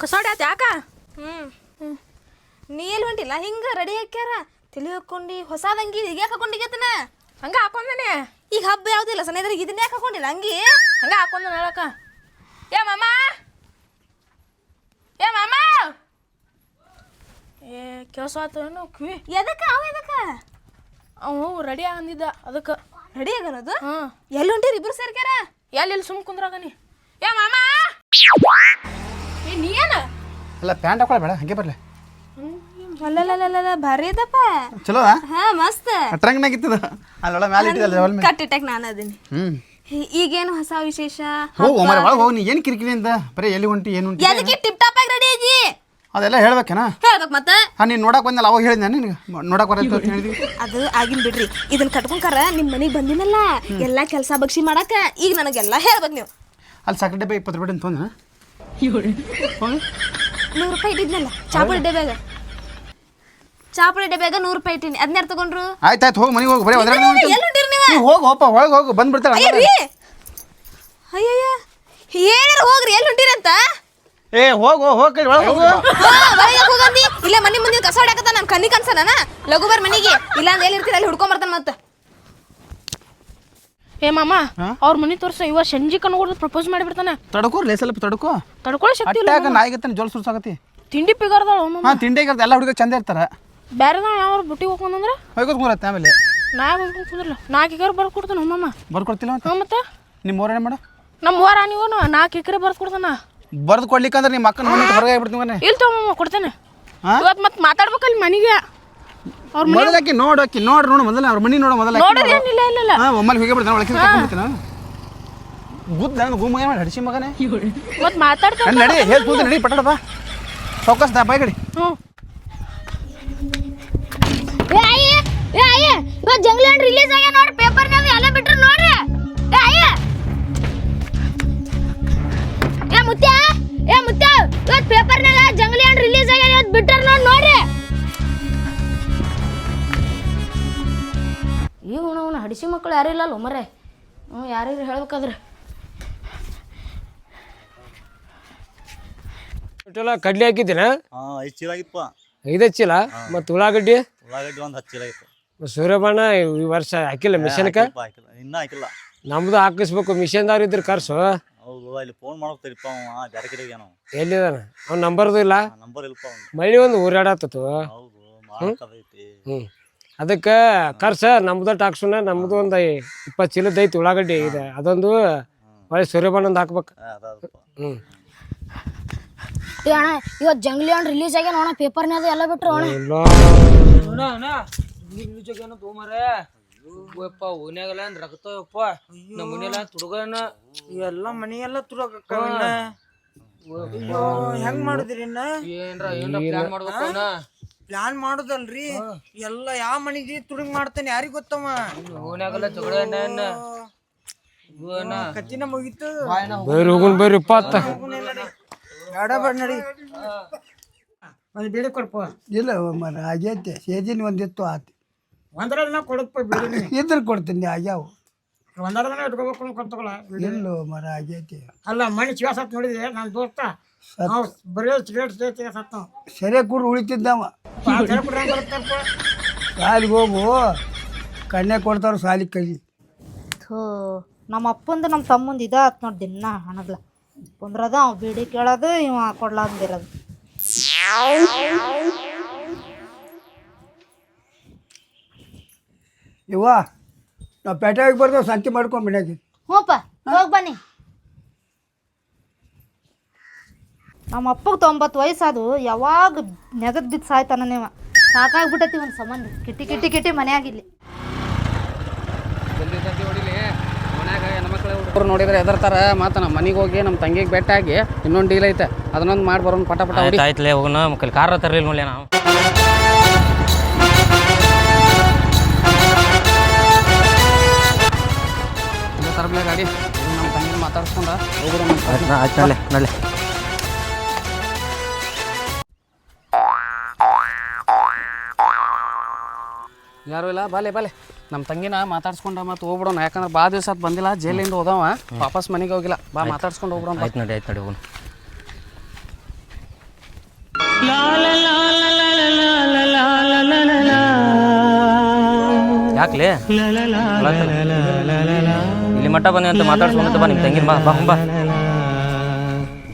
ಕಸೋಡಿ ಆತ ಯಾಕ ಹ್ಞೂ ನೀ ಎಲ್ಲಿ ಹೊಂಟಿಲ್ಲ ಹಿಂಗೆ ರೆಡಿ ಹಾಕ್ಯಾರ? ತಲೆ ಹಾಕ್ಕೊಂಡು ಹೊಸಾದ ಅಂಗಿ ಈಗ ಯಾಕೆ ಹಾಕೊಂಡಿಗತ್ತನ ಹಂಗ ಹಾಕೊಂಡನೆ ಈಗ ಹಬ್ಬ ಯಾವುದಿಲ್ಲ ಸನೇದ್ರ ಇದನ್ನ ಯಾಕೆ ಹಾಕೊಂಡಿಲ್ಲ? ಅಂಗಿ ಹಂಗ ಹಾಕೊಂಡ ಹೇಳಕ್ಕ ಏ ಮಾಮ! ಏ ಮಾಮ! ಏ ಕೆಲಸ ಆತನು ಕಿವಿ? ಎದಕ್ಕೆ ಅವ ಎದಕ್ಕೆ? ಅವು ರೆಡಿ ಆಗಂದಿದ್ದ ಅದಕ್ಕೆ. ರೆಡಿ ಆಗನದು? ಹ್ಞೂ ಎಲ್ಲಿ ಹೊಂಟಿರಿ ಇಬ್ರು ಸೇರ್ಕ್ಯಾರ? ಎಲ್ಲಿ ಸುಮ್ ಕುಂದ್ರಾಗನಿ ಏ ಮಾಮ! ಏ ನೀ ಏನ? ಅಲ್ಲ ಪ್ಯಾಂಟ್ ಹಾಕೊಳ್ಳ ಬೇಡ ಹಂಗೆ ಬರಲಿ. ಅಲ್ಲಲ್ಲಲ್ಲ ಭಾರಿ ಇದಪ್ಪ ಚಲೋ ಹಾ ಮಸ್ತ್. ಟ್ರಂಕ್ನಾಗ ಇತ್ತದ ಅಲ್ಲೊಳ ಮ್ಯಾಲೆ ಇಟ್ಟಿದ್ದಲ್ಲ ಅವಲ್ ಮೇಲೆ ಕಟ್ಟಿಟ್ಟಕ್ ನಾನು ಅದೀನಿ. ಹ್ಞೂ ಈಗೇನು ಹೊಸ ವಿಶೇಷ? ಹೋಗು ಮರ ಒಳಗೆ ಹೋಗಿ. ನೀ ಏನು ಕಿರಿಕಿರಿ ಅಂತ ಬರೀ ಎಲ್ಲಿ ಹೊಂಟಿ ಏನು ಹೊಂಟಿ ಎದಕ್ಕೆ ಟಿಪ್ ಟಾಪ್ ಆಗಿ ರೆಡಿ ಆಗಿ? ಅದೆಲ್ಲ ಹೇಳ್ಬೇಕೇನ? ಹೇಳ್ಬೇಕು ಮತ್ತೆ. ಹಾ ನೀನು ನೋಡಕ್ ಬಂದಲ್ಲ ಅವಾಗ ಹೇಳಿದ್ದೆ ನಿನಗೆ? ನೋಡಕ್ ಬರತ್ತೆ ಅಂತ ಹೇಳಿದ್ವಿ. ಅದು ಆಗಿನ್ ಬಿಡ್ರಿ. ಇದನ್ನ ಕಟ್ಕೊಂಡ್ಕರ ನಿಮ್ಮ ಮನೆಗೆ ಬಂದಿನಲ್ಲ. ಎಲ್ಲಾ ಕೆಲಸ ಬಗ್ಸಿ ಮಾಡಾಕ. ಈಗ ನನಗೆಲ್ಲ ಹೇಳ್ಬೇಕು ನೀವು. ಅಲ್ಲಿ ಸಕ್ಕರೆ ಡಬ್ಬೆ ಇಪ್ಪತ್ತು ರೂಪಾಯಿ ಅಂತ ತೊಂದ ನೂರು ರೂಪಾಯಿ ಇಟ್ಟಿದ್ನಲ್ಲ ಚಾಪುಡಿ ಡಬ್ಯಾಗ. ಚಾಪುಡಿ ಡಬ್ಯಾಗ ನೂರು ರೂಪಾಯಿ ಇಟ್ಟಿನಿ. ಅದನ್ನ ತಗೊಂಡ್ರು? ಆಯ್ತು ಆಯ್ತು ಹೋಗಿ ಮನೆಗೆ ಹೋಗಿ ಬರೀ ಹೋಗಿ? ಹೋಪ ಹೋಗಿ ಹೋಗಿ ಬಂದ್ಬಿಡ್ತಾಳೆ ಅಯ್ಯಯ್ಯ. ಏನಾರ ಹೋಗ್ರಿ ಎಲ್ಲಿ ಹೊಂಟಿರಿ ಅಂತ ಏ ಹೋಗು ಹೋಗಿ ಒಳಗೆ ಹೋಗು. ಹೋಗಂದಿ ಇಲ್ಲೇ ಮನೆ ಮುಂದಿನ ಕಸ ಹೊಡ್ಯಾಕತ್ತ ನನ್ ಕಣ್ಣಿ ಕನ್ಸನ ಲಘು ಬರ್ ಮನಿಗೆ. ಇಲ್ಲ ಅಂದ್ರೆ ಎಲ್ಲಿ ಇರ್ತೀರ ಅಲ್ಲಿ ಹುಡ್ಕೊಂಡ್ ಬರ್ತಾನ ಮತ್ತೆ. ಏ ಮಾಮ ಅವ್ರ ಮನೆ ತೋರ್ಸ ಇವ ಸಂಜೆ ಕಣ್ಗೊಡ್ದು ಪ್ರಪೋಸ್ ಮಾಡಿಬಿಡ್ತಾನೆ. ತಡಕೋ ಲೇ ಸ್ವಲ್ಪ ತಡ್ಕೋ. ತಡ್ಕೊಳ್ಳೋ ಶಕ್ತಿ ಇಲ್ಲ ನಾಯಿಗೆ ಜೋಲ್ ಸುರ್ಸಾಗತಿ ತಿಂಡಿ ಪಿಗಾರ್ದಾಳ ಮಾಮ ಹಾಂ ತಿಂಡಿ ಎಲ್ಲ ಹುಡುಗ ಚಂದ ಇರ್ತಾರೆ. ಬೇರೆದ ಯಾವ ಬುಟ್ಟಿಗೆ ಹೋಗ್ಕೊಂಡ್ರೆ ಹೋಗೋದು ಕೂರತ್ತೆ ಆಮೇಲೆ. ನಾ ಹೋಗ್ಕೊಂಡು ಕುಂದ್ರಲ್ಲ ನಾಲ್ಕು ಎಕರೆ ಬರ್ದು ಕೊಡ್ತಾನ ಮಾಮ ಬರ್ಕೊಡ್ತಿಲ್ಲ ಅಂತ ಮತ್ತೆ? ನಿಮ್ಮ ಊರೇನೆ ಮಾಡು? ನಮ್ಮ ಊರ ನೀವು ನಾಲ್ಕು ಎಕರೆ ಬರ್ದು ಕೊಡ್ತಾನ ಬರ್ದು ಕೊಡ್ಲಿಕ್ಕಂದ್ರೆ ನಿಮ್ಮ ಅಕ್ಕನ ಮನೆ ಹೊರಗೆ ಆಗ್ಬಿಡ್ತೀನಿ ಇಲ್ಲ ತಗೊಮ್ಮ ಕೊಡ್ತೇನೆ. ಹಾ? ಇವತ್ತು ಮತ್ತೆ ಮಾತಾಡ್ಬೇಕಲ್ಲಿ ಮನೆಗೆ. ಅವ್ರ ಮೊದಲಾಕಿ ನೋಡು ಆಕಿ ನೋಡು ನೋಡು ಮೊದಲ ಅವ್ರ ಮನೆ ನೋಡು ಮೊದಲ ನೋಡೋದು ಏನಿಲ್ಲ ಇಲ್ಲ ಇಲ್ಲ ಹಾಂ ಒಮ್ಮಲ್ಲಿ ಹೋಗಿ ಬಿಡ್ತಾನೆ ಒಳಗೆ ಕರ್ಕೊಂಡ್ಬಿಡ್ತೀನಿ ಗುದ್ದ ನಾನು ಗುಮ್ಮ ಏನು ಮಾಡಿ ಹಡಿಸಿ ಮಗನೇ. ಮತ್ತೆ ಮಾತಾಡ್ತಾನೆ ನಡಿ ನಡಿ ಹೇಳಿ ಕೂತು ನಡಿ ಪಟ್ಟಡ ಬಾ. ಸೌಕಸ್ ದಾ ಬಾಯ್ ಗಡಿ ಹ್ಞೂ ಏ ಅಯ್ಯ ಏ ಅಯ್ಯ ಇವತ್ತು ಜಂಗ್ಲಿ ಹಣ್ಣು ರಿಲೀಸ್ ಆಗ್ಯ ನೋಡಿ ಪೇಪರ್ನಾಗ ಎಲ್ಲ ಬಿಟ್ರು ನೋಡ್ರಿ. ಏ ಅಯ್ಯ. ಏ ಮುತ್ಯ ಏ ಮುತ್ಯ ಇವತ್ತು ಪೇಪರ್ನಾಗ ಜಂಗ್ಲಿ ಹಣ್ಣು ರಿಲೀಸ್ ಆಗ್ಯ ಇವತ್ತು ಬಿಟ್ಟಾರ ನೋಡಿ ನೋಡ್ರಿ. ಈಗ ಅವನ ಹಡಿಸಿ ಮಕ್ಕಳು ಯಾರು ಇಲ್ಲಲ್ಲ ಮರೆ ಹ್ಞೂ ಯಾರು ಹೇಳ್ಬೇಕಾದ್ರೆ. ಕಡ್ಲೆ ಕಡ್ಲಿ ಹಾಕಿದ್ದೀನ ಹಾಂ ಐದು ಚೀಲ ಆಗಿತ್ತಪ್ಪ. ಐದು ಚೀಲ? ಮತ್ತು ಉಳ್ಳಾಗಡ್ಡಿ? ಉಳ್ಳಾಗಡ್ಡಿ ಒಂದು ಹತ್ತು ಚೀಲ ಆಗಿತ್ತು. ಮತ್ತ್ ಈ ವರ್ಷ ಹಾಕಿಲ್ಲ ಮಿಷನ್ಕ? ಹಾಕಿಲ್ಲಪ್ಪ, ಹಾಕಿಲ್ಲ. ಇನ್ನೂ ಹಾಕಿಲ್ಲ. ನಮ್ದು ಹಾಕಿಸ್ಬೇಕು ಮಿಷನ್ದವ್ರು ಇದ್ರ ಕರ್ಸು. ಹೌದು ಅಲ್ಲಿ ಫೋನ್ ಮಾಡೋಗ್ತಾರಿಪ್ಪ ಅವ ಬೇರೆ ಕಡೆಗೆ ಏನೋ ಎಲ್ಲಿದಾನ? ಅವ್ನ ನಂಬರ್ದು ಇಲ್ಲ? ನಂಬರ್ ಇಲ್ಲಪ್ಪ ಅವ್ನು ಮಳಿ ಒಂದು ಊರಾಡತ್ತತು. ಹೌದು ಮಾಡಕ್ಕದೈತಿ ಅದಕ್ಕೆ ಕರ್ಸ ನಮ್ದು ಟಾಕ್ಸುನ ನಮ್ದು ಒಂದು ಇಪ್ಪತ್ತು ಚೀಲದ ಐತಿ ಉಳ್ಳಾಗಡ್ಡಿ ಇದೆ. ಅದೊಂದು ಒಳ್ಳೆ ಸೂರ್ಯಬಣ್ಣ ಒಂದು ಹಾಕ್ಬೇಕು. ಅದಪ್ಪ ಹ್ಞೂ ಏ ಅಣ್ಣ ಇವತ್ತು ಜಂಗ್ಲಿ ಹಣ್ಣು ರಿಲೀಸ್ ಆಗ್ಯಾನ ನೋಡ ಪೇಪರ್ನಾಗ ಎಲ್ಲ ಬಿಟ್ರು ಅಣ್ಣ. ಓನ್ಯಾಗಲ್ಲ ರಗತಪ್ಪ ನಮ್ಮ ಮನೆಯಲ್ಲ ತುಡುಗನ. ಎಲ್ಲ ಮನೆಯೆಲ್ಲ ತುರಕ ಹೆಂಗ್ ಮಾಡುದ್ರಿ ಇನ್ನ? ಏನ್ರ ಏನ್ರ ಪ್ಲಾನ್ ಮಾಡ್ಬೇಕು ಅಣ್ಣ ಪ್ಲಾನ್ ಮಾಡುದಲ್ರಿ. ಎಲ್ಲ ಯಾವ ಮನಿಗೆ ತುಡುಗ್ ಮಾಡ್ತಾನೆ ಯಾರಿಗ್ ಗೊತ್ತಮ್ಮ ಓನ್ಯಾಗಲ್ಲ ಜಗಳ ಕತ್ತಿನ ಮುಗೀತು. ಬೇರೆ ಹೋಗುನ್ ಬೇರೆ ಇಪ್ಪತ್ತ ಬೇಡ ಬೇಡ ನಡಿ. ಒಂದು ಬೇಡ ಕೊಡ್ಪ. ಇಲ್ಲ ಮರ ಆಗೈತೆ. ಸೇದಿನ ಒಂದಿತ್ತು ಆತು. ಒಂದ್ರಲ್ಲಿ ನಾ ಕೊಡಪ್ಪ ಬಿಡಿ ಇದ್ರ ಕೊಡ್ತೀನಿ ಆಗ್ಯಾವ. ಒಂದರದನ್ನ ಇಟ್ಕೋಬೇಕು ಅನ್ಕೊಂತಗೊಳ ಇಲ್ಲ ಮರ ಆಗೈತೆ. ಅಲ್ಲ ಮನೆ ಚಿಗ ಸತ್ ನೋಡಿದೆ ನನ್ನ ದೋಸ್ತ. ನಾವು ಬರೀ ಸಿಗರೇಟ್ ಸಿಗರೇಟ್ ಸತ್ ನಾವು ಸೆರೆ ಕೂಡ ಉಳಿತಿದ್ದವ ಸಾಲಿಗೆ ಹೋಗು. ಕಣ್ಣೆ ಕೊಡ್ತಾರ ಸಾಲಿಗೆ ಕೈ. ಥೋ ನಮ್ಮ ಅಪ್ಪಂದು ನಮ್ಮ ತಮ್ಮಂದು ಇದಾತ್ ನೋಡಿ ದಿನ ಹಣಗ್ಲ ಕುಂದ್ರದ ಅವ್ ಬೇಡಿ ಕೇಳೋದು ಇವ ಕೊಡ್ಲಾಂದಿರೋದು ಇವ ನಾವು ಪೇಟೆಗೆ ಬರ್ತಾವ ಸಂತಿ ಮಾಡ್ಕೊಂಡು ಮನ್ಯಾಗ ಹ್ಞೂಪ್ಪ ಹೋಗಿ ಬನ್ನಿ. ನಮ್ಮ ಅಪ್ಪಗೆ ತೊಂಬತ್ತು ವಯಸ್ಸಾದು, ಯಾವಾಗ ನೆಗದ್ ಬಿದ್ದು ಸಾಯ್ತಾನ ನೀವು ಸಾಕಾಗ್ಬಿಟ್ಟೈತಿ ಒಂದು ಸಂಬಂಧ. ಕಿಟ್ಟಿ ಕಿಟ್ಟಿ ಕಿಟ್ಟಿ ಮನ್ಯಾಗಿಲ್ಲಿ ಜಲ್ದಿ ಜಲ್ದಿ ಹೊಡಿಲಿ ಓನ್ಯಾಗ ಹೆಣ್ಮಕ್ಳ ಹುಡುಗ ಅವ್ರು ನೋಡಿದ್ರೆ ಎದರ್ತಾರ ಮತ್ತು ನಮ್ಮ ಮನೆಗೆ ಹೋಗಿ ನಮ್ಮ ತಂಗಿಗೆ ಭೇಟಿಯಾಗಿ ಇನ್ನೊಂದು ಡೀಲ್ ಐತೆ ಅದನ್ನೊಂದು ಮಾಡಿ ಬರೋಣ ಪಟ ಪಟ ಹೊಡಿ. ಆಯ್ತು ಆಯ್ತಲೇ ಹೋಗೋಣ ಮಕ್ಕಳು ಕಾರ ತರಲಿಲ್ಲ ನೋಡ್ಲಿ ನಾವು. ತರಬ್ಲೆ ಗಾಡಿ ನಮ್ಮ ತಂಗಿ ಮಾತಾಡ್ಸ್ಕೊಂಡ ಹೋಗ್ಬಿಡೋಣ ಆಯ್ತು ನಡ್ಲೆ ನಡ್ಲೆ. ಯಾರು ಇಲ್ಲ? ಬಾಲೆ ಬಾಲೆ. ನಮ್ಮ ತಂಗಿನ ಮಾತಾಡ್ಸ್ಕೊಂಡ ಮತ್ತೆ ಹೋಗ್ಬಿಡೋಣ. ಯಾಕಂದ್ರೆ ಭಾಳ ದಿವಸ ಆತ್ ಬಂದಿಲ್ಲ ಜೈಲಿಂದ ಹೋದವ. ವಾಪಸ್ ಮನೆಗೆ ಹೋಗಿಲ್ಲ. ಬಾ ಮಾತಾಡ್ಸ್ಕೊಂಡು ಹೋಗ್ಬಿಡೋಣ ಬಾ. ಆಯ್ತು ನೋಡಿ ಆಯ್ತು ನೋಡಿ ಹೋಗೋಣ. ಯಾಕ್ಲೆ? ಇಲ್ಲಿ ಮಟ್ಟ ಬನ್ನಿ ಅಂತ ಮಾತಾಡ್ಸ್ಕೊಂಡ್ ಬಾ ನಿಮ್ಮ ತಂಗಿನ ಬಾ ಬಾ ಬಾ.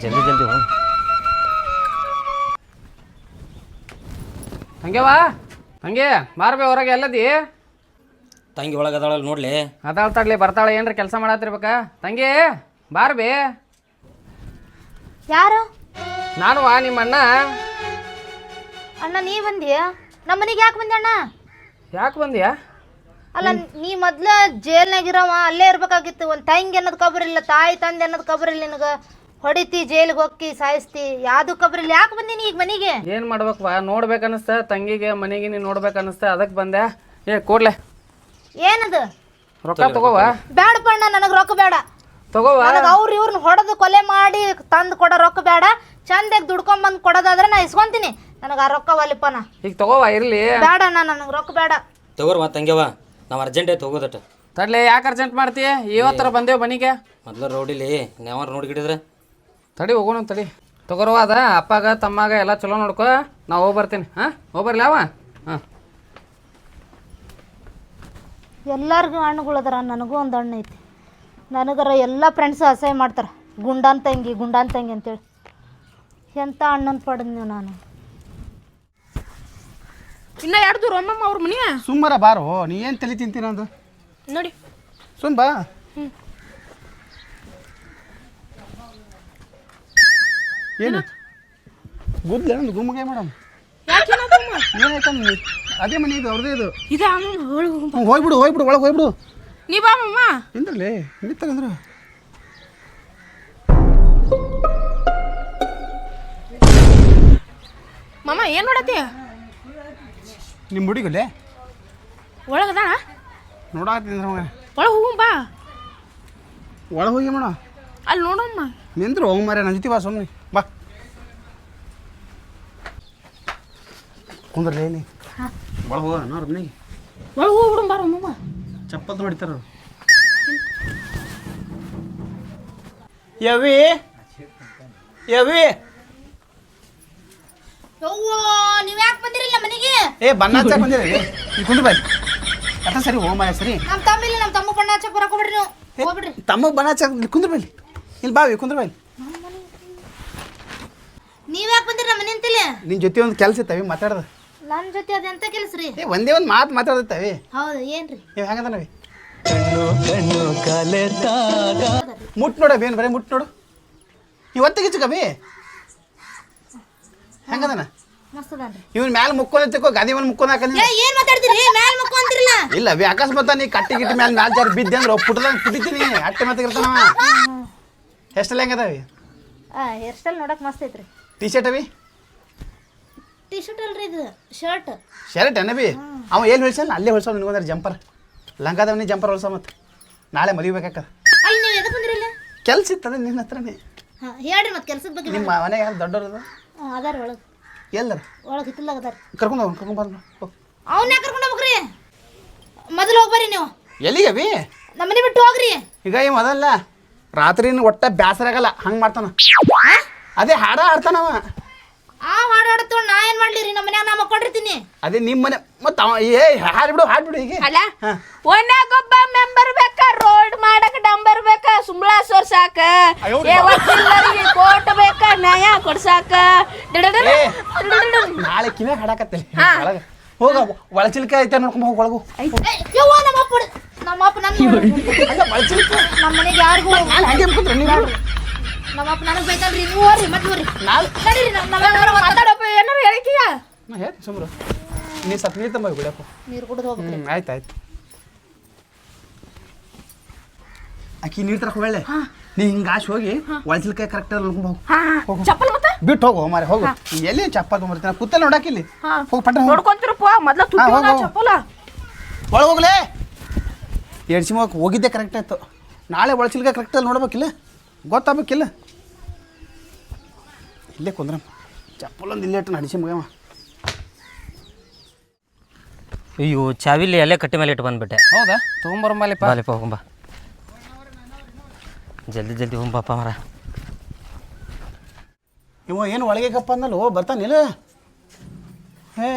ಜಲ್ದಿ ಜಲ್ದಿ ಹೋಗೋಣ. ಹಂಗೆ ವಾ ಹಂಗೆ ಮಾರ್ಬೇ ಹೊರಗೆ ಎಲ್ಲದಿ? ತಂಗಿ ಒಳಗೆ ಅದಾಳಲ್ಲ ನೋಡ್ಲಿ. ಅದಾಳ ತಡ್ಲಿ ಬರ್ತಾಳೆ ಏನ್ರ ಕೆಲಸ ಮಾಡತ್ತಿರ್ಬೇಕ ತಂಗಿ ಬಾರ್ಬಿ ಯಾರು? ನಾನು ವಾ ನಿಮ್ಮ ಅಣ್ಣ? ಅಣ್ಣ ನೀ ಬಂದಿಯ? ನಮ್ಮ ಮನೆಗೆ ಯಾಕೆ ಬಂದಿ ಅಣ್ಣ? ಯಾಕೆ ಬಂದಿಯ? ಅಲ್ಲ ನೀ ಮೊದ್ಲ ಜೈಲ್ನಾಗಿರವ ಅಲ್ಲೇ ಇರ್ಬೇಕಾಗಿತ್ತು. ಒಂದು ತಂಗಿ ಅನ್ನೋದು ಕಬರಿಲ್ಲ ಇಲ್ಲ ತಾಯಿ ತಂದೆ ಅನ್ನೋದು ಕಬರಿಲ್ಲ ಇಲ್ಲ ನಿನಗೆ. ಹೊಡಿತಿ ಜೈಲಿಗೆ ಹೋಗಿ ಸಾಯಿಸ್ತಿ ಯಾವ್ದು ಕಬರಿಲ್ಲ ಇಲ್ಲ. ಯಾಕೆ ಬಂದಿನಿ ಈಗ ಮನೆಗೆ? ಏನು ಮಾಡ್ಬೇಕು ನೋಡ್ಬೇಕನ್ನಿಸ್ತ ತಂಗಿಗೆ ಮನೆಗೆ ನೀನು ನೋಡ್ಬೇಕನ್ನಿಸ್ತ ಅದಕ್ಕೆ ಬಂದೆ. ಏ ಕೊಡ್ಲೆ. ಏನದು? ರೊಕ್ಕ ತಗೋವ? ಬೇಡಪ್ಪ ಅಣ್ಣ ನನಗೆ ರೊಕ್ಕ ಬೇಡ. ತಗೋವ? ನನಗೆ ಅವ್ರು ಇವ್ರನ್ನ ಹೊಡೆದು ಕೊಲೆ ಮಾಡಿ ತಂದು ಕೊಡೋ ರೊಕ್ಕ ಬೇಡ. ಚಂದಾಗಿ ದುಡ್ಕೊಂಬಂದು ಕೊಡೋದಾದ್ರೆ ನಾ ಇಸ್ಕೊಂತೀನಿ. ನನಗೆ ಆ ರೊಕ್ಕ ಒಲಿಪನ ಈಗ ತಗೋವ ಇರ್ಲಿ. ಬೇಡ ಅಣ್ಣ ನನಗೆ ರೊಕ್ಕ ಬೇಡ. ತಗೋರ್ವಾ ತಂಗ್ಯವ ನಾವು ಅರ್ಜೆಂಟ್ ಐತೆ ಹೋಗೋದಟ ತಡ್ಲೆ ಯಾಕೆ ಅರ್ಜೆಂಟ್ ಮಾಡ್ತೀಯ ಇವತ್ತರ ಬಂದೇವು ಮನೆಗೆ. ಮೊದ್ಲು ರೋಡಿಲಿ ನೋಡಿ ನೋಡ್ಗಿಡಿದ್ರೆ ತಡಿ ಹೋಗೋಣ ತಡಿ. ತಗೋರುವ ಅದ ಅಪ್ಪಾಗ ತಮ್ಮಾಗ ಎಲ್ಲ ಚಲೋ ನೋಡ್ಕೋ. ನಾ ಹೋಗಿ ಬರ್ತೀನಿ. ಹಾಂ? ಹೋಗ್ಬರ್ಲಿ ಅವ? ಹಾಂ. ಎಲ್ಲರಿಗೂ ಹಣ್ಣುಗಳದಾರ ನನಗೂ ಒಂದು ಹಣ್ಣು ಐತಿ. ನನಗರ ಎಲ್ಲ ಫ್ರೆಂಡ್ಸ್ ಅಸಹ್ಯ ಮಾಡ್ತಾರೆ. ಗುಂಡಾನ್ ತಂಗಿ ಗುಂಡಾನ್ ತಂಗಿ ಅಂತೇಳಿ. ಎಂಥ ಹಣ್ಣನ್ನು ಪಡೆದ್ ನೀವು ನಾನು? ಇನ್ನ ಎರಡು ದೂರ? ಅಮ್ಮಮ್ಮ ಅವ್ರ ಮನೆಯ ಸುಮ್ಮರ ಬಾರೋ ನೀ ಏನು ತಲೆ ತಿಂತೀನಿ ಅಂದು? ನೋಡಿ. ಸುಮ್ ಬಾ. ಏನು? ಗುದ್ಲೆ ಒಂದು ಗುಮ್ಮಗೆ ಮೇಡಮ್ ಏನಾಯ್ತಮ್ಮ? ಅದೇ ಮನೆ ಇದು ಅವ್ರದೇ ಇದು. ಇದೆ ಅಮ್ಮ ಒಳಗೆ ಹೋಗು. ಹ್ಞೂ ಹೋಗ್ಬಿಡು ಹೋಗ್ಬಿಡು ಒಳಗೆ ಹೋಗ್ಬಿಡು. ನೀ ಬಾ ಮಮ್ಮ ಎಂದ್ರಲ್ಲೇ ಅಂದ್ರೆ? ಮಮ್ಮ ಏನು ನೋಡತ್ತಿ? ನಿಮ್ಮ ಹುಡುಗಲ್ಲೇ ಒಳಗದಾಳ ನೋಡಾಕತ್ತಿಂದ್ರ ಮಗ ಒಳಗೆ ಹೋಗು ಬಾ. ಒಳಗೆ ಹೋಗಿ ಮೇಡ ಅಲ್ಲಿ ನೋಡಮ್ಮ ನಿಂದ್ರು ಹೋಗಿ ಮಾರ್ಯ ನನ್ನ ಜೊತೆ ಬಾ ಸುಮ್ಮನೆ ಬಾ. ಕುಂದ್ರಲೇ ನೀ? ಒಳಗೆ ಹೋಗ ನೋಡ್ರಿ ಮನೆಗೆ. ಒಳಗೆ ಹೋಗ್ಬಿಡು ಬಾರ ಮಮ್ಮ ಚಪ್ಪಲ್ ಹೊಡಿತಾರ ಅವ್ರು. ಯವಿ ಯವಿ. ಯವ್ವ ನೀವು ಯಾಕೆ ಬಂದಿರಲಿಲ್ಲ ಮನೆಗೆ? ಏ ಬಣ್ಣ ಹಚ್ಚಕ್ ಬಂದಿರಿ ಈ ಕುಂದ್ರ ಬಾಯ್. ಅತ್ತ ಸರಿ ಹೋಗ ಮಾರ್ಯ ಸರಿ. ನಮ್ಮ ತಮ್ಮ ಇಲ್ಲ ನಮ್ಮ ತಮ್ಮ ಬಣ್ಣ ಹಚ್ಚಕ್ಕೆ ಬರಕ್ಕೆ ಹೋಗ್ಬಿಡ್ರಿ ನೀವು. ಹೋಗ್ಬಿಡ್ರಿ. ತಮ್ಮ ಬಣ್ಣ ಹಚ್ಚಕ್ ಇಲ್ಲಿ ಕುಂದ್ರ ಬಾಯ್ಲಿ ಇಲ್ಲಿ ಬಾವಿ ಕುಂದ್ರ ಬಾಯ್ಲಿ ನೀವು ಯಾಕೆ ಬಂದಿರಿ ನಮ್ಮ ಮನೆ ಅಂತಿಲ್ಲ? ನಿನ್ನ ಜೊತೆ ಒಂದು ಕೆಲಸ ಇತ್ತ ಮಾತಾಡ್ದ. ನನ್ನ ಜೊತೆ ಅದೆಂತ ಕೆಲಸ ರೀ? ಏ ಒಂದೇ ಒಂದು ಮಾತು ಮಾತಾಡ್ದತ್ತವೆ ಹೌದು ಏನ್ರಿ? ನೀವು ಹೆಂಗದ ನಾವಿ ಮುಟ್ ನೋಡ ಬೇನ್ ಬರೀ ಮುಟ್ ನೋಡು. ಇವತ್ತಿಗೆ ಚಿಕ್ಕಬಿ ಹೆಂಗದನ? ಮಸ್ತ್ ಅದಾನ್ರಿ ಇವನ್ ಮ್ಯಾಲ ಮುಕ್ಕೊಂಡ್ ತಿಕ್ಕೋ ಗಾದಿ ಮೇಲೆ ಮುಕ್ಕೊಂಡ್ ಹಾಕಂದಿ ಏ ಏನ್ ಮಾತಾಡ್ತೀರಿ? ಮ್ಯಾಲ್ ಮುಖ ಇಲ್ಲ ಬಿ ಅಕಸ್ಮಾತ್ ನೀ ಕಟ್ಟಿ ಗಿಟ್ಟಿ ಮ್ಯಾಲ ಮ್ಯಾಲ ಜಾರಿ ಬಿದ್ದೆ ಅಂದ್ರೆ ಪುಟ್ಟದಂಗ ಪುಟಿತೀನಿ ಅಟ್ಟೆ ಮಾತಾಗಿರ್ತಾನ ಎಷ್ಟೆಲ್ಲ ಹೆಂಗದಾವಿ? ಆ ಹೇರ್ ಸ್ಟೈಲ್ ನೋಡಕ್ ಮಸ್ತ್ ಐತ್ರಿ. ಟಿ ಶರ್ಟ್ ಅವಿ? ಟಿ ಶರ್ಟ್ ಅಲ್ರಿ ಇದು ಶರ್ಟ್ ಶರ್ಟ್ ಏನಬಿ ಅವ ಎಲ್ಲಿ ಹೊಲ್ಸಲ್ಲ ಅಲ್ಲೇ ಹೊಲ್ಸವ್ ನಿನ್ಗೊಂದ್ರೆ ಜಂಪರ್ ಲಂಗಾದವನಿ ಜಂಪರ್ ಹೊಲ್ಸ ಮತ್ತೆ ನಾಳೆ ಮದುವೆಬೇಕಾಕದ ಅಲ್ಲಿ ನೀವು ಎದಕ್ಕೆ ಬಂದಿರಲ್ಲ ಕೆಲ್ಸ ಇತ್ತದ ನಿನ್ನ ಹತ್ರನೇ ಹಾಂ ಹೇಳ್ರಿ ಮತ್ತೆ ಕೆಲಸದ ಬಗ್ಗೆ ನಿಮ್ಮ ಮನೆಗೆ ಯಾರು ದೊಡ್ಡವ್ರದ ಅದಾರ? ಒಳಗೆ. ಎಲ್ಲರ? ಒಳಗೆ ಹಿತ್ತಲಾಗ ಅದಾರ. ಕರ್ಕೊಂಡು ಹೋಗಿ ಕರ್ಕೊಂಡು ಬಂದ್ರು ಅವನ್ನ ಅವ್ನ ಯಾಕೆ ಕರ್ಕೊಂಡು ಹೋಗ್ರಿ ಮೊದಲು ಹೋಗ್ಬರಿ ನೀವು. ಎಲ್ಲಿಗೆ ಬಿ ನಮ್ಮನೆ ಬಿಟ್ಟು ಹೋಗ್ರಿ. ಈಗ ಈ ಮೊದಲ ರಾತ್ರಿನ ಒಟ್ಟ ಬ್ಯಾಸರಾಗಲ್ಲ ಹಂಗೆ ಮಾಡ್ತಾನ. ಅದೇ ಹಾಡ ಆಡ್ತಾನವ. ಆ ಹಾಡು ಹಾಡುತ್ತೋ ನಾ ಏನು ಮಾಡ್ಲಿ ರೀ ನಮ್ಮ ಮನ್ಯಾಗ ನಾ ಮಕ್ಕೊಂಡಿರ್ತೀನಿ. ಅದೇ ನಿಮ್ಮ ಮನೆ ಮತ್ತೆ ಅವ ಏ ಹಾಡ್ಬಿಡು ಹಾಡ್ಬಿಡು ಈಗ ಅಲ್ಲ ಒನ್ಯಾಗೊಬ್ಬ ಮೆಂಬರ್ ಬೇಕ? ರೋಡ್ ಮಾಡಕ್ ಡಂಬರ್ ಬೇಕ? ಸುಂಬಳ ಸೋರ್ಸಾಕ? ಏ ವಕೀಲರಿಗೆ ಕೋರ್ಟ್ ಬೇಕ? ನ್ಯಾಯ ಕೊಡ್ಸಾಕ. ನಾಳೆ ಕಿವ್ಯಾಗ ಹಾಡಾಕತ್ತಲ್ಲಿ. ಹೋಗ ಒಳಚಿಲ್ಕ ಐತೆ ನೋಡ್ಕೊಂಬ ಹೋಗಿ ಒಳಗು. ಯವ್ವ ನಮ್ಮ ಅಪ್ಪ ನಮ್ಮ ಅಪ್ಪ ನನ್ನ ಅಲ್ಲ ಒಳಚಿಲ್ಕ ನಮ್ಮ ಮನೆಗೆ ಯಾರಿಗೂ ನಾನು ಹಂಗೆ ಅನ್ಕೊಂಡ್ರೆ ನೀವು? ನಮ್ಮ ಅಪ್ಪ ನನಗೆ ಬೈತಾನ್ರಿ ನೀವು ಹೋಗ್ರಿ ಮತ್ತೆ ಹೋಗ್ರಿ ನಾಳೆ ನಡೀರಿ ನಮ್ಮ ನಮ್ಮ ಮಾತಾಡಪ್ಪ ಏನಾರ ಹೇಳಿಕೆಯ ನಾ ಸುಮ್ರು. ನೀರು ತಂಬ ಬಿಡಪ್ಪ. ನೀರು ಕುಡಿದು ಹೋಗ್ಬೇಕು ಹ್ಞೂ ಆಯ್ತು ಆಯ್ತು. ಆಕಿ ನೀರ್ ತರಕ ಒಳ್ಳೆ ನೀ ಹಿಂಗ ಆಶ್ ಹೋಗಿ ಒಳಸಿಲ್ಕಾಯಿ ಕರೆಕ್ಟ್ ಹೋಗು. ಚಪ್ಪಲ್ ಮತ್ತೆ? ಬಿಟ್ಟು ಹೋಗು ಮಾರೆ ಹೋಗು. ಎಲ್ಲಿ ಚಪ್ಪ ತೊಗೊಂಬರ್ತೀನಿ? ಕೂತಲ್ಲಿ ನೋಡಾಕಿಲ್ಲಿ ಹೋಗಿ ಪಟ್ಟ ಹೋಗು. ನೋಡ್ಕೊಂತಿರಪ್ಪ ಮೊದ್ಲ ತುಟ್ಟಿ. ಚಪ್ಪಲ ಒಳಗೆ ಹೋಗ್ಲೇ. ಹೋಗಿ ಹೋಗಿದ್ದೆ ಕರೆಕ್ಟ್ ಆಯ್ತು. ನಾಳೆ ಒಳಸಿಲ್ಕಾಯಿ ಕರೆಕ್ಟಲ್ಲಿ ನೋಡ್ಬೇಕಿಲ್ಲ? ಗೊತ್ತಾಗ್ಬೇಕಿಲ್ಲ? ಇಲ್ಲೇ ಕುಂದ್ರ ಚಪ್ಪಲೊಂದು ಇಲ್ಲೇ ಇಟ್ಟು ನಡಿಸಿ ಮಗವ ಅಯ್ಯೋ ಚಾವಿಲಿ ಅಲ್ಲೇ ಕಟ್ಟಿ ಮೇಲೆ ಇಟ್ಟು ಬಂದ್ಬಿಟ್ಟೆ. ಹೌದಾ? ತೊಗೊಂಬರಮ್ಮಲ್ಲಿಪ್ಪ ಬಾಲಿಪ್ಪ ಹೋಗಂಬ. ಜಲ್ದಿ ಜಲ್ದಿ ಹೋಗಪ್ಪ ಮರ ಇವ ಏನು ಒಳಗೆ ಕಪ್ಪ ಅಂದಲ್ಲ ಓ ಬರ್ತಾನಿಲ್ಲ ಹೇ.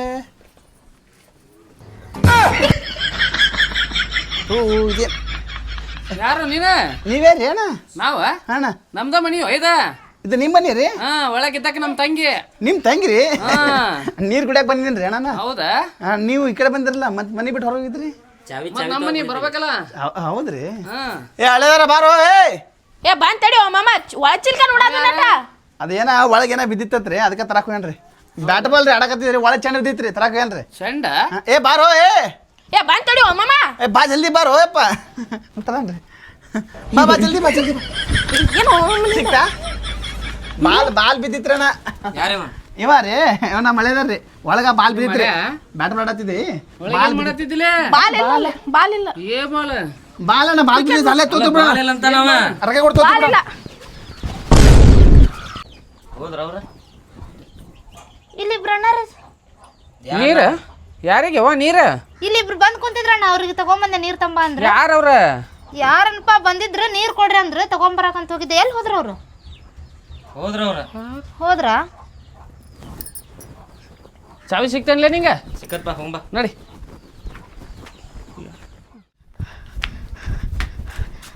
ಓ ಇದೆ. ಯಾರು ನೀನ ನೀವೇ? ರೀ ಅಣ್ಣ? ನಾವ? ಅಣ್ಣ. ನಮ್ದ ಮನಿ ಒಯ್ದ ಇದು ನಿಮ್ಮ ಮನೆ ರೀ? ಹಾ ಒಳಗಿದ್ದಕ್ಕೆ ನಮ್ಮ ತಂಗಿ. ನಿಮ್ಮ ತಂಗಿರಿ? ಹಾ. ನೀರು ಕುಡಿಯಕ್ಕೆ ಬಂದಿದ್ದೀನಿ ರೀ ಅಣ್ಣ ಹೌದಾ ನೀವು ಈ ಕಡೆ ಬಂದಿರಲ್ಲ ಮತ್ತೆ ಮನೆ ಬಿಟ್ಟು ಹೊರಗಿದ್ರಿ ಚಾವಿ ಮತ್ ನಮ್ಮ ಮನಿ ಬರ್ಬೇಕಲ್ಲ? ಹೌ- ಹೌದ್ರಿ? ಹಾ. ಏ ಹಳೆದಾರ ಬಾರೋ ಏ! ಏ ಬಂದ್ ತಡಿ ಓ ಮಾಮ. ಒಳ ಚಿಲ್ಕ ನೋಡೋದ ಅದೇನ ಒಳಗೇನ ಬಿದ್ದಿತ್ತತ್ರಿ? ಅದಕ್ಕೆ ತರಕ ಹೋಗ್ಯಾನ್ರಿ. ಬ್ಯಾಟ್ ಬಾಲ್ ರೀ ಆಡಕತ್ತಿದ್ರಿ. ಒಳಗೆ ಚೆಂಡ ಬಿದ್ದಿತ್ರಿ ತರಾಕ್ ಹೋಗ್ಯಾನ್ರಿ. ಚಂಡ? ಹಾ, ಏ ಬಾರೋ ಏ! ಏ ಬಂದ್ ತಡಿ ಓ ಮಾಮ. ಏ ಬಾ ಜಲ್ದಿ ಬಾರೋ ಯಪ್ಪ ತರನ್ರಿ. ಬಾ ಬಾ ಜಲ್ದಿ ಬಾ ಜಲ್ದಿ ಬಾ. ಏನು ಸಿಕ್ತಾ? ಬಾಲ್ ಬಾಲ್ ಬಿದ್ದಿತ್ರಣ ಯಾರೇವ ಇವ ರೀ ಇವ ನಮ್ಮ ಮಳೆದಾರ್ರಿ ಒಳಗ ಬಾಲ್ ಬಿದ್ದಿತ್ರಿ. ಬ್ಯಾಟ್ ಮಾಡತ್ತಿದ್ದಿ ಬಾಲ್ ಮಾಡತ್ತಿದ್ದಿಲ್ಲ ಬಾಲ್ ಇಲ್ಲ ಬಾಲ್ ಇಲ್ಲ ಏ ಬಾಲ್? ಬಾಲ್ ಅಣ್ಣ ಬಾಲ್ ಬಿದ್ದಿತ್ತು ಅಲ್ಲೇ ತೂತು ಬಿಡ. ಅಂತ ನಾವ ಅರಗೆ ಕೊಡ್ತು ಬಾಲ್ ಇಲ್ಲ. ಹೋದ್ರ ಅವ್ರ? ಇಲ್ಲಿ ಅಣ್ಣಾರ? ನೀರ? ಯಾರಿಗೆ ವಾ ನೀರ? ಇಲ್ಲಿಬ್ರು ಬಂದ್ ಕುಂತಿದ್ರಣ್ಣ ಅವ್ರಿಗೆ ತಗೊಂಬಂದೆ ನೀರ್ ತಂಬ ಅಂದ್ರೆ. ಯಾರವ್ರ? ಯಾರನ್ಪ ಬಂದಿದ್ರ ನೀರ್ ಕೊಡ್ರಿ ಅಂದ್ರ ತಗೊಂಬರಕಂತ ಹೋಗಿದ್ದೆ. ಎಲ್ಲಿ ಹೋದ್ರ ಅವ್ರು? ಹೋದ್ರ ಅವ್ರ ಹೋದ್ರ? ಚಾವಿ ನಿಂಗೆ ನಿಂಗ? ಸಿಕ್ಕತ್ಪ ಹೋಗ್ಬಾ. ನಡಿ.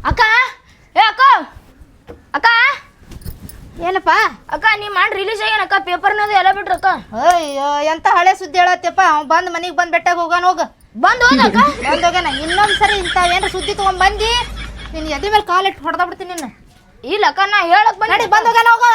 ಅಕ್ಕ ಏ ಅಕ್ಕ ಅಕ್ಕ ಏನಪ್ಪ? ಅಕ್ಕ ನೀ ಮಾಡಿ ರಿಲೀಸ್ ಆಗ್ಯಾನ ಅಕ್ಕ ಪೇಪರ್ನದು ಎಲ್ಲ ಬಿಟ್ರಕ್ಕ ಅಯ್ಯೋ ಎಂತ ಹಳೆ ಸುದ್ದಿ ಹೇಳತ್ತಪ್ಪ ಅವ್ ಬಂದ್ ಮನಿಗ್ ಬಂದ್ ಬೆಟ್ಟಾಗ ಹೋಗಾನ ಹೋಗ. ಬಂದ್ ಹೋದಕ್ಕ ಬಂದ್ ಹೋಗ್ಯಾನ? ಇನ್ನೊಂದ್ಸರಿ ಏನ್ರ ಸುದ್ದಿ ತಗೊಂಡ್ ಬಂದಿ? ನಿನ್ ಎದಿ ಮೇಲೆ ಕಾಲಿಟ್ಟು ಹೊಡೆದ ಬಿಡ್ತೀನಿ ನಿನ್ನ. ಇಲ್ಲ ಅಕ್ಕ ನಾ ಹೇಳಕ್ ಬಂದ ನಡಿ ಬಂದ್ ಹೋಗ್ಯಾನ ಹೋಗ